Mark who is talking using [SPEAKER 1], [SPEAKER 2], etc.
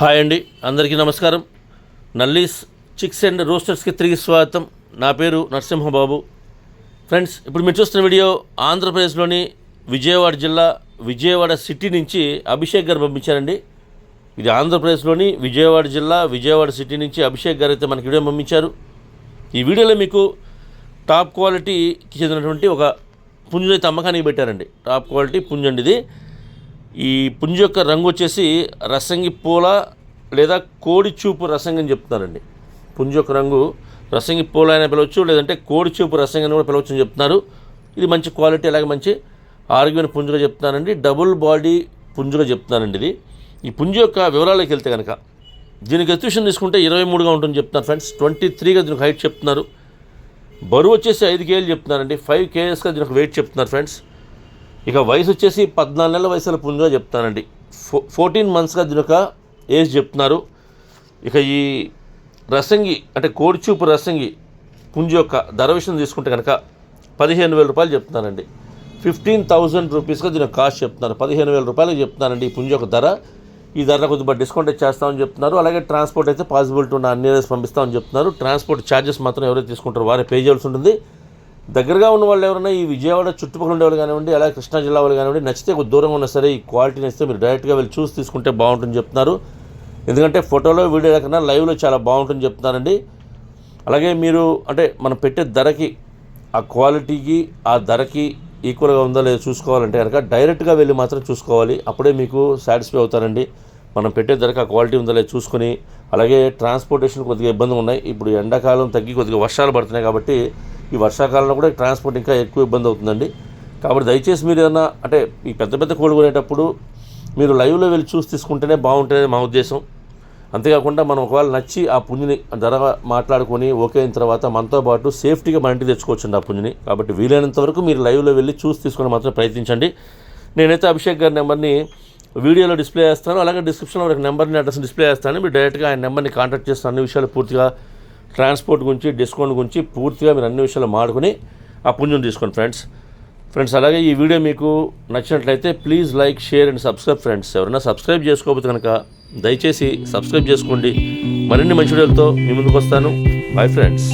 [SPEAKER 1] Hi అండి అందరికీ నమస్కారం. నల్లీస్ చిక్స్ అండ్ రోస్టర్స్కి తిరిగి స్వాగతం. నా పేరు నరసింహబాబు. ఫ్రెండ్స్ ఇప్పుడు మీరు చూస్తున్న వీడియో ఆంధ్రప్రదేశ్లోని విజయవాడ జిల్లా విజయవాడ సిటీ నుంచి అభిషేక్ గారు పంపించారండి. ఇది ఆంధ్రప్రదేశ్లోని విజయవాడ జిల్లా విజయవాడ సిటీ నుంచి అభిషేక్ గారు అయితే మనకి వీడియో పంపించారు. ఈ వీడియోలో మీకు టాప్ క్వాలిటీకి చెందినటువంటి ఒక పుంజు అయితే అమ్మకానికి పెట్టారండి. టాప్ క్వాలిటీ పుంజు అండి ఇది. ఈ పుంజు యొక్క రంగు వచ్చేసి రసంగి పూల లేదా కోడి చూపు రసంగి అని చెప్తున్నారండి. పుంజు యొక్క రంగు రసంగి పూల అయినా పిలవచ్చు లేదంటే కోడి చూపు రసంగి అని కూడా పిలవచ్చు అని చెప్తున్నారు. ఇది మంచి క్వాలిటీ అలాగే మంచి ఆరోగ్యమైన పుంజుగా చెప్తున్నారండి. డబుల్ బాడీ పుంజుగా చెప్తున్నానండి ఇది. ఈ పుంజు యొక్క వివరాలకు వెళ్తే కనుక దీనికి ఎత్తుషన్ తీసుకుంటే ఇరవై మూడుగా ఉంటుంది చెప్తున్నారు ఫ్రెండ్స్. ట్వంటీ త్రీగా దీనికి హైట్ చెప్తున్నారు. బరువు వచ్చేసి ఐదు కేజీలు చెప్తున్నారండి. ఫైవ్ కేజెస్గా దీనికి వెయిట్ చెప్తున్నారు ఫ్రెండ్స్. ఇక వయసు వచ్చేసి పద్నాలుగు నెలల వయసుల పుంజుగా చెప్తానండి. ఫో ఫోర్టీన్ మంత్స్గా దీని ఏజ్ చెప్తున్నారు. ఇక ఈ రసంగి అంటే కోడిచూపు రసంగి పుంజు యొక్క ధర విషయం తీసుకుంటే కనుక పదిహేను వేల రూపాయలు చెప్తున్నానండి ఫిఫ్టీన్ థౌజండ్ రూపీస్గా దీని కాస్ట్ చెప్తున్నారు. పదిహేను వేల రూపాయలు చెప్తున్నానండి ఈ పుంజు యొక్క ధర. ఈ ధర కొద్దిగా డిస్కౌంట్ అయితే చేస్తామని చెప్తున్నారు. అలాగే ట్రాన్స్పోర్ట్ అయితే పాసిబిలిటీ ఉన్న అన్ని ఏరియాస్ పంపిస్తామని చెప్తున్నారు. ట్రాన్స్పోర్ట్ ఛార్జెస్ మాత్రం ఎవరైతే తీసుకుంటారో వారే పే చేయాల్సి ఉంటుంది. దగ్గరగా ఉన్న వాళ్ళు ఎవరైనా ఈ విజయవాడ చుట్టుపక్కల ఉండే వాళ్ళు కానివ్వండి అలాగే కృష్ణా జిల్లా వాళ్ళు కానివ్వండి నచ్చితే కొద్ది దూరం ఉన్నా సరే ఈ క్వాలిటీ నచ్చితే మీరు డైరెక్ట్గా వెళ్ళి చూసి తీసుకుంటే బాగుంటుంది చెప్తున్నారు. ఎందుకంటే ఫోటోలో వీడియో కన్నా లైవ్లో చాలా బాగుంటుంది చెప్తున్నారండి. అలాగే మీరు అంటే మనం పెట్టే ధరకి ఆ క్వాలిటీకి ఆ ధరకి ఈక్వల్గా ఉందో లేదో చూసుకోవాలంటే కనుక డైరెక్ట్గా వెళ్ళి మాత్రం చూసుకోవాలి. అప్పుడే మీకు సాటిస్ఫై అవుతారండి. మనం పెట్టే ధరకు ఆ క్వాలిటీ ఉందో లేదో చూసుకొని అలాగే ట్రాన్స్పోర్టేషన్ కొద్దిగా ఇబ్బంది ఉన్నాయి. ఇప్పుడు ఎండాకాలం తగ్గి కొద్దిగా వర్షాలు పడుతున్నాయి కాబట్టి ఈ వర్షాకాలంలో కూడా ట్రాన్స్పోర్ట్ ఇంకా ఎక్కువ ఇబ్బంది అవుతుందండి. కాబట్టి దయచేసి మీరు ఏదైనా అంటే ఈ పెద్ద పెద్ద కోళ్ళు కొనేటప్పుడు మీరు లైవ్లో వెళ్ళి చూసి తీసుకుంటేనే బాగుంటుందని మా ఉద్దేశం. అంతేకాకుండా మనం ఒకవేళ నచ్చి ఆ పుంజుని ధర మాట్లాడుకొని ఓకే అయిన తర్వాత మనతో పాటు సేఫ్టీగా మన ఇంటికి తెచ్చుకోవచ్చండి ఆ పుంజుని. కాబట్టి వీలైనంత వరకు మీరు లైవ్లో వెళ్ళి చూసి తీసుకొని మాత్రం ప్రయత్నించండి. నేనైతే అభిషేక్ గారి నెంబర్ని వీడియోలో డిస్ప్లే చేస్తాను అలాగే డిస్క్రిప్షన్లో ఒక నెంబర్ని అడ్రస్ డిస్ప్లే చేస్తాను. మీరు డైరెక్ట్గా ఆయన నెంబర్ని కాంటాక్ట్ చేస్తాను అన్ని విషయాలు పూర్తిగా ట్రాన్స్పోర్ట్ గురించి డిస్కౌంట్ గురించి పూర్తిగా మీరు అన్ని విషయాలు మాడుకుని ఆ పుంజుని తీసుకోండి ఫ్రెండ్స్. ఫ్రెండ్స్ అలాగే ఈ వీడియో మీకు నచ్చినట్లయితే please like share and subscribe friends. ఎవరైనా సబ్స్క్రైబ్ చేసుకోకపోతే కనుక దయచేసి సబ్స్క్రైబ్ చేసుకోండి. మరిన్ని మంచి వీడియోలతో మీ ముందుకు వస్తాను. Bye friends.